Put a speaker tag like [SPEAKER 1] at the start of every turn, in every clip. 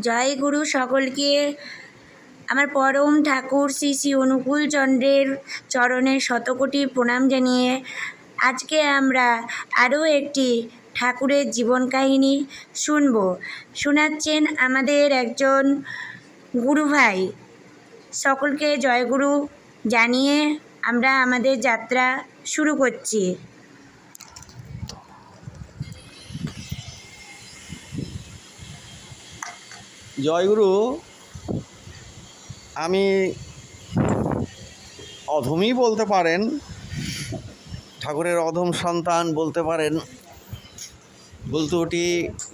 [SPEAKER 1] জয় গুরু সকলকে। আমার পরম ঠাকুর শ্রী শ্রী অনুকূল চন্দ্রের চরণে শতকোটি প্রণাম জানিয়ে আজকে আমরা আরও একটি ঠাকুরের জীবন কাহিনী শুনব। শোনাচ্ছেন আমাদের একজন গুরু ভাই। সকলকে জয়গুরু জানিয়ে আমরা আমাদের যাত্রা শুরু করছি।
[SPEAKER 2] জয়গুরু, আমি অধমই বলতে পারেন, ঠাকুরের অধম সন্তান বলতে পারেন বলতুটি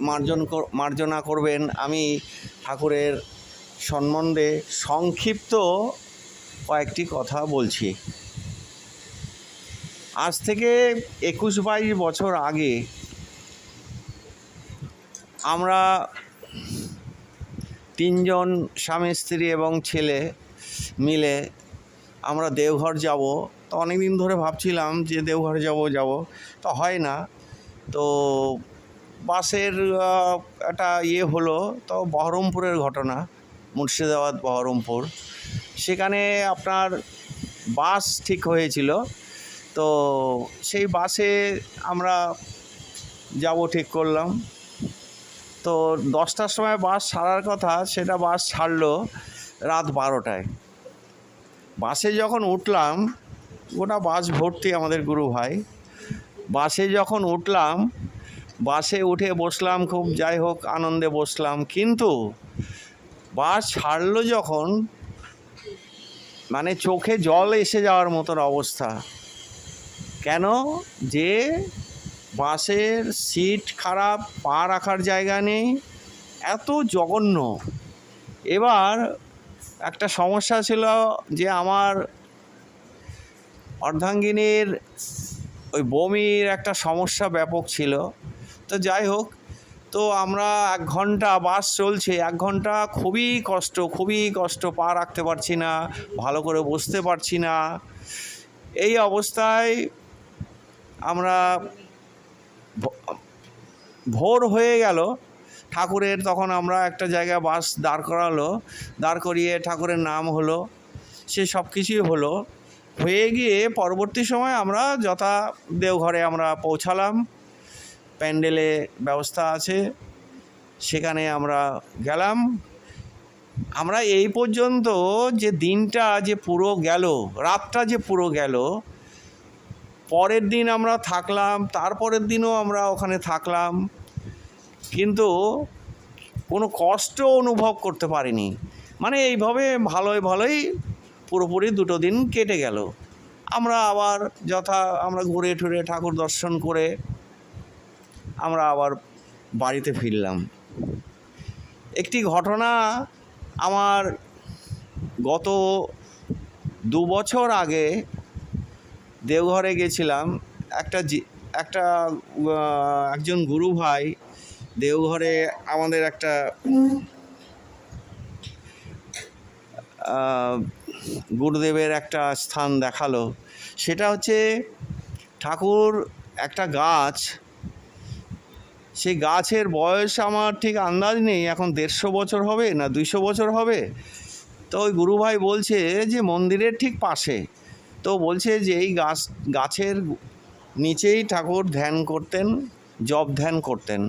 [SPEAKER 2] মার্জন মার্জনা করবেন। আমি ঠাকুরের সম্বন্ধে সংক্ষিপ্ত কয়েকটি কথা বলছি। আজ থেকে একুশ বাইশ বছর আগে আমরা তিনজন স্বামী, স্ত্রী এবং ছেলে মিলে আমরা দেওঘর যাব। তো অনেক দিন ধরে ভাবছিলাম যে দেওঘর যাব যাব। তো হয় না। তো বাসের একটা ইয়ে হলো, তো বহরমপুরের ঘটনা, মুর্শিদাবাদ, বহরমপুর। সেখানে আপনার বাস ঠিক হয়েছিল। তো সেই বাসে আমরা যাব ঠিক করলাম। তো দশটার সময় বাস ছাড়ার কথা, সেটা বাস ছাড়লো রাত বারোটায়। বাসে যখন উঠলাম, গোটা বাস ভর্তি আমাদের গুরু ভাই। বাসে যখন উঠলাম, বাসে উঠে বসলাম খুব, যাই হোক, আনন্দে বসলাম। কিন্তু বাস ছাড়লো যখন মানে চোখে জল এসে যাওয়ার মতন অবস্থা। কেন? যে বাসের সিট খারাপ, পা রাখার জায়গা নেই, এত জঘন্য। এবার একটা সমস্যা ছিল যে আমার অর্ধাঙ্গিনীর ওই বমির একটা সমস্যা ব্যাপক ছিল। তো যাই হোক, তো আমরা এক ঘণ্টা বাস চলছে, এক ঘণ্টা খুবই কষ্ট খুবই কষ্ট, পা রাখতে পারছি না, ভালো করে বসতে পারছি না। এই অবস্থায় আমরা ভোর হয়ে গেল। ঠাকুরের তখন আমরা একটা জায়গায় বাস দাঁড় করালো। দাঁড় করিয়ে ঠাকুরের নাম হলো। সে সব কিছুই হলো। হয়ে গিয়ে পরবর্তী সময় আমরা যথা দেওঘরে আমরা পৌঁছালাম। প্যান্ডেলে ব্যবস্থা আছে। সেখানে আমরা গেলাম। আমরা এই পর্যন্ত যে দিনটা যে পুরো গেল, রাতটা যে পুরো গেল পরের দিন আমরা থাকলাম, তারপরের দিনও আমরা ওখানে থাকলাম। কিন্তু কোনো কষ্ট অনুভব করতে পারিনি। মানে এইভাবে ভালোই ভালোই পুরোপুরি দুটো দিন কেটে গেল। আমরা আবার যথা, আমরা ঘুরে টুরে ঠাকুর দর্শন করে আমরা আবার বাড়িতে ফিরলাম। একটি ঘটনা আমার গত দু বছর আগে দেওঘরে গেছিলাম। একটা একটা একজন গুরু ভাই দেওঘরে আমাদের একটা গুরুদেবের একটা স্থান দেখাল। সেটা হচ্ছে ঠাকুর একটা গাছ। সেই গাছের বয়স আমার ঠিক আন্দাজ নেই, এখন দেড়শো বছর হবে না দুইশো বছর হবে? তো ওই গুরুভাই বলছে যে মন্দিরের ঠিক পাশে। তো বলছে যে এই গাছ, গাছের নিচেই ঠাকুর ধ্যান করতেন, জপ ধ্যান করতেন।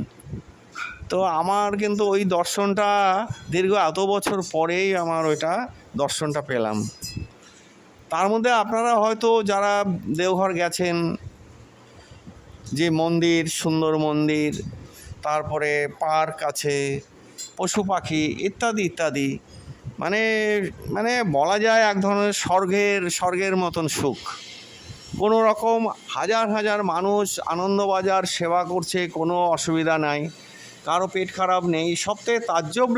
[SPEAKER 2] তো আমার কিন্তু ওই দর্শনটা দীর্ঘ এত বছর পরেই আমার ওইটা দর্শনটা পেলাম। তার মধ্যে আপনারা হয়তো যারা দেওঘর গেছেন, যে মন্দির, সুন্দর মন্দির, তারপরে পার্ক আছে, পশু পাখি ইত্যাদি ইত্যাদি মানে মানে বলা যায় এক ধরনের স্বর্গের স্বর্গের মতন সুখ। কোনো রকম হাজার হাজার মানুষ আনন্দবাজার সেবা করছে, কোনো অসুবিধা নাই। কারও পেট খারাপ নেই। সবথেকে তাজ্জব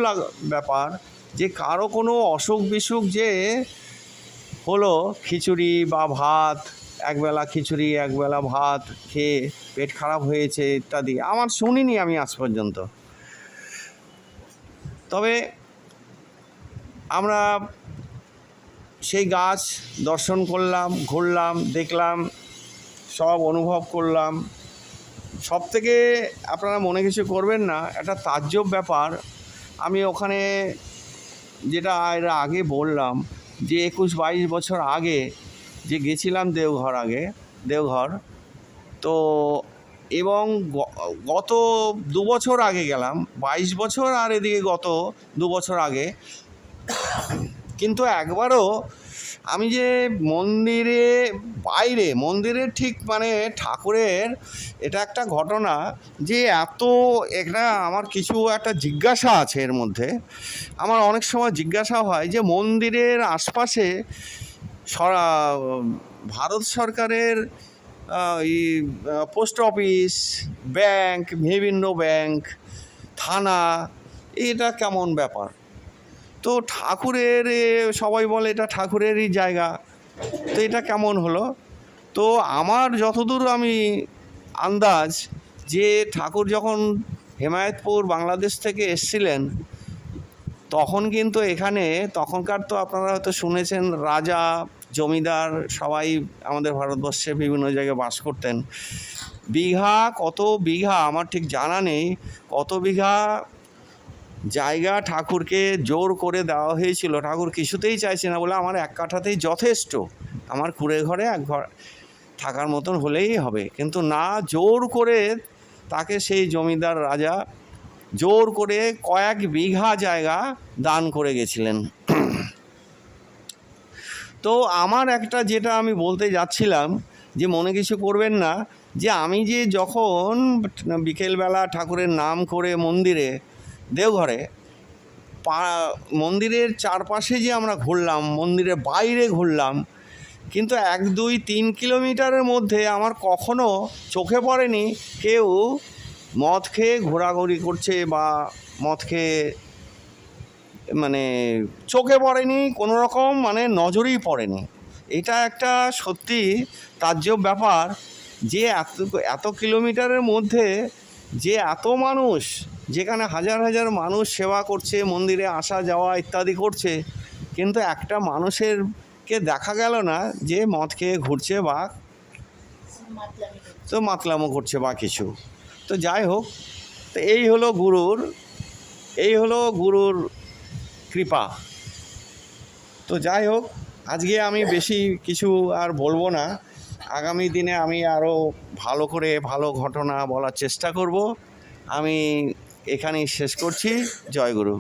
[SPEAKER 2] ব্যাপার যে কারও কোনো অসুখ বিসুখ যে হলো খিচুড়ি বা ভাত, একবেলা খিচুড়ি, একবেলা ভাত খেয়ে পেট খারাপ হয়েছে ইত্যাদি। আমার শুনিনি আমি আজ পর্যন্ত। তবে আমরা সেই গাছ দর্শন করলাম, ঘুরলাম, দেখলাম, সব অনুভব করলাম। সব থেকে আপনারা মনে কিছু করবেন না, একটা তাজ্জব ব্যাপার। আমি ওখানে যেটা এর আগে বললাম, যে একুশ বাইশ বছর আগে যে গেছিলাম দেওঘর আগে, দেওঘর, তো এবং গত দু বছর আগে গেলাম, বাইশ বছর আর এদিকে গত দু বছর আগে। কিন্তু একবারও আমি যে মন্দিরে, বাইরে মন্দিরের ঠিক মানে ঠাকুরের এটা একটা ঘটনা যে এত এটা আমার কিছু একটা জিজ্ঞাসা আছে এর মধ্যে। আমার অনেক সময় জিজ্ঞাসা হয় যে মন্দিরের আশপাশে ভারত সরকারের পোস্ট অফিস, ব্যাংক, বিভিন্ন ব্যাংক, থানা, এটা কেমন ব্যাপার? তো ঠাকুরের সবাই বলে এটা ঠাকুরেরই জায়গা। তো এটা কেমন হলো? তো আমার যতদূর আমি আন্দাজ যে ঠাকুর যখন হেমায়তপুর, বাংলাদেশ থেকে এসছিলেন, তখন কিন্তু এখানে তখনকার তো আপনারা হয়তো শুনেছেন, রাজা, জমিদার সবাই আমাদের ভারতবর্ষে বিভিন্ন জায়গায় বাস করতেন। বিঘা কত বিঘা? আমার ঠিক জানা নেই। কত বিঘা জায়গা ঠাকুরকে জোর করে দেওয়া হয়েছিল। ঠাকুর কিছুতেই চাইছে না বলে আমার এক কাঠাতেই যথেষ্ট। আমার কুড়ে ঘরে এক ঘর থাকার মতন হলেই হবে। কিন্তু না জোর করে তাকে সেই জমিদার রাজা জোর করে কয়েক বিঘা জায়গা দান করে গেছিলেন। তো আমার একটা যেটা আমি বলতে যাচ্ছিলাম যে মনে কিছু করবেন না, যে আমি যে যখন বিকেলবেলা ঠাকুরের নাম করে মন্দিরে দেওঘরে, পা, মন্দিরের চারপাশে যে আমরা ঘুরলাম, মন্দিরের বাইরে ঘুরলাম, কিন্তু এক, দুই, তিন কিলোমিটারের মধ্যে আমার কখনো চোখে পড়েনি কেউ মদ খেয়ে ঘোরাঘুরি করছে বা মদ খেয়ে মানে চোখে পড়েনি, কোনো রকম মানে নজরেই পড়েনি। এটা একটা সত্যি তাজ্জব ব্যাপার যে এত এত কিলোমিটারের মধ্যে যে এত মানুষ যেখানে হাজার হাজার মানুষ সেবা করছে, মন্দিরে আসা, যাওয়া ইত্যাদি করছে, কিন্তু একটা মানুষের কে দেখা গেল না যে মদ খেয়ে ঘুরছে বা তো মাতলামো করছে বা কিছু। তো যাই হোক, তো এই হলো গুরুর, এই হলো গুরুর কৃপা। তো যাই হোক, আজকে আমি বেশি কিছু আর বলব না। আগামী দিনে আমি আরও ভালো করে ভালো ঘটনা বলার চেষ্টা করব। আমি এখানেই শেষ করছি। জয় গুরু।